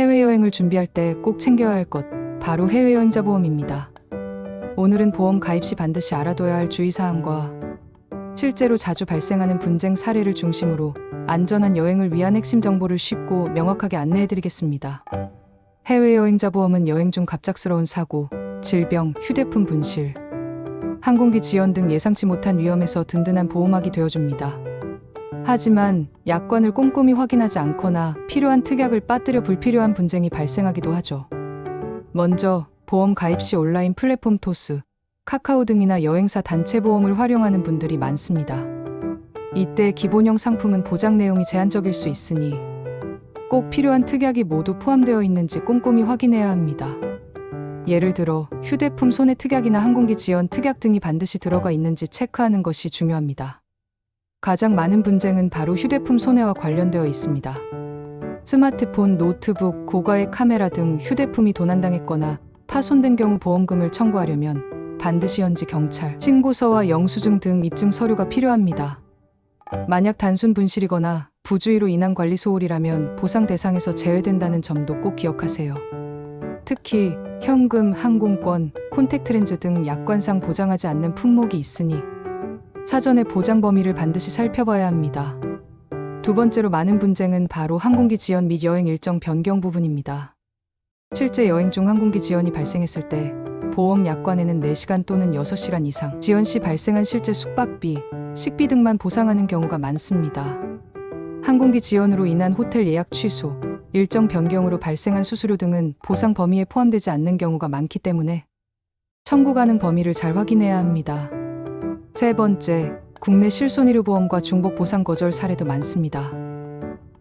해외여행을 준비할 때 꼭 챙겨야 할 것, 바로 해외여행자 보험입니다. 오늘은 보험 가입 시 반드시 알아둬야 할 주의사항과 실제로 자주 발생하는 분쟁 사례를 중심으로 안전한 여행을 위한 핵심 정보를 쉽고 명확하게 안내해드리겠습니다. 해외여행자 보험은 여행 중 갑작스러운 사고, 질병, 휴대폰 분실, 항공기 지연 등 예상치 못한 위험에서 든든한 보호막이 되어줍니다. 하지만 약관을 꼼꼼히 확인하지 않거나 필요한 특약을 빠뜨려 불필요한 분쟁이 발생하기도 하죠. 먼저 보험 가입 시 온라인 플랫폼 토스, 카카오 등이나 여행사 단체 보험을 활용하는 분들이 많습니다. 이때 기본형 상품은 보장 내용이 제한적일 수 있으니 꼭 필요한 특약이 모두 포함되어 있는지 꼼꼼히 확인해야 합니다. 예를 들어 휴대폰 손해 특약이나 항공기 지연 특약 등이 반드시 들어가 있는지 체크하는 것이 중요합니다. 가장 많은 분쟁은 바로 휴대폰 손해와 관련되어 있습니다. 스마트폰, 노트북, 고가의 카메라 등 휴대폰이 도난당했거나 파손된 경우 보험금을 청구하려면 반드시 현지 경찰, 신고서와 영수증 등 입증 서류가 필요합니다. 만약 단순 분실이거나 부주의로 인한 관리 소홀이라면 보상 대상에서 제외된다는 점도 꼭 기억하세요. 특히 현금, 항공권, 콘택트 렌즈 등 약관상 보장하지 않는 품목이 있으니 사전에 보장 범위를 반드시 살펴봐야 합니다. 두 번째로 많은 분쟁은 바로 항공기 지연 및 여행 일정 변경 부분입니다. 실제 여행 중 항공기 지연이 발생했을 때 보험 약관에는 4시간 또는 6시간 이상 지연 시 발생한 실제 숙박비, 식비 등만 보상하는 경우가 많습니다. 항공기 지연으로 인한 호텔 예약 취소, 일정 변경으로 발생한 수수료 등은 보상 범위에 포함되지 않는 경우가 많기 때문에 청구 가능 범위를 잘 확인해야 합니다. 세 번째, 국내 실손의료 보험과 중복 보상 거절 사례도 많습니다.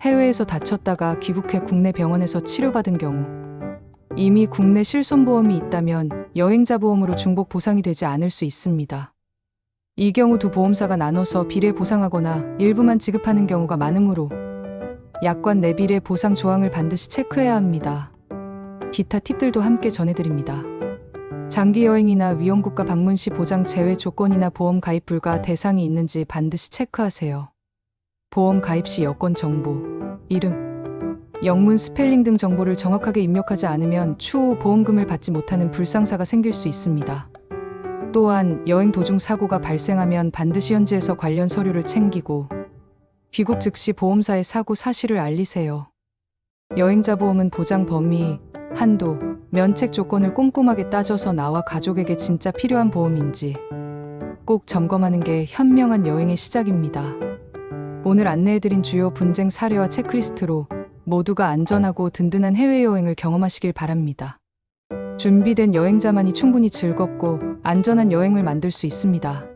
해외에서 다쳤다가 귀국해 국내 병원에서 치료받은 경우 이미 국내 실손보험이 있다면 여행자 보험으로 중복 보상이 되지 않을 수 있습니다. 이 경우 두 보험사가 나눠서 비례 보상하거나 일부만 지급하는 경우가 많으므로 약관 내 비례 보상 조항을 반드시 체크해야 합니다. 기타 팁들도 함께 전해드립니다. 장기 여행이나 위험국가 방문 시 보장 제외 조건이나 보험 가입 불가 대상이 있는지 반드시 체크하세요. 보험 가입 시 여권 정보, 이름, 영문 스펠링 등 정보를 정확하게 입력하지 않으면 추후 보험금을 받지 못하는 불상사가 생길 수 있습니다. 또한 여행 도중 사고가 발생하면 반드시 현지에서 관련 서류를 챙기고 귀국 즉시 보험사에 사고 사실을 알리세요. 여행자 보험은 보장 범위, 한도, 면책 조건을 꼼꼼하게 따져서 나와 가족에게 진짜 필요한 보험인지 꼭 점검하는 게 현명한 여행의 시작입니다. 오늘 안내해드린 주요 분쟁 사례와 체크리스트로 모두가 안전하고 든든한 해외여행을 경험하시길 바랍니다. 준비된 여행자만이 충분히 즐겁고 안전한 여행을 만들 수 있습니다.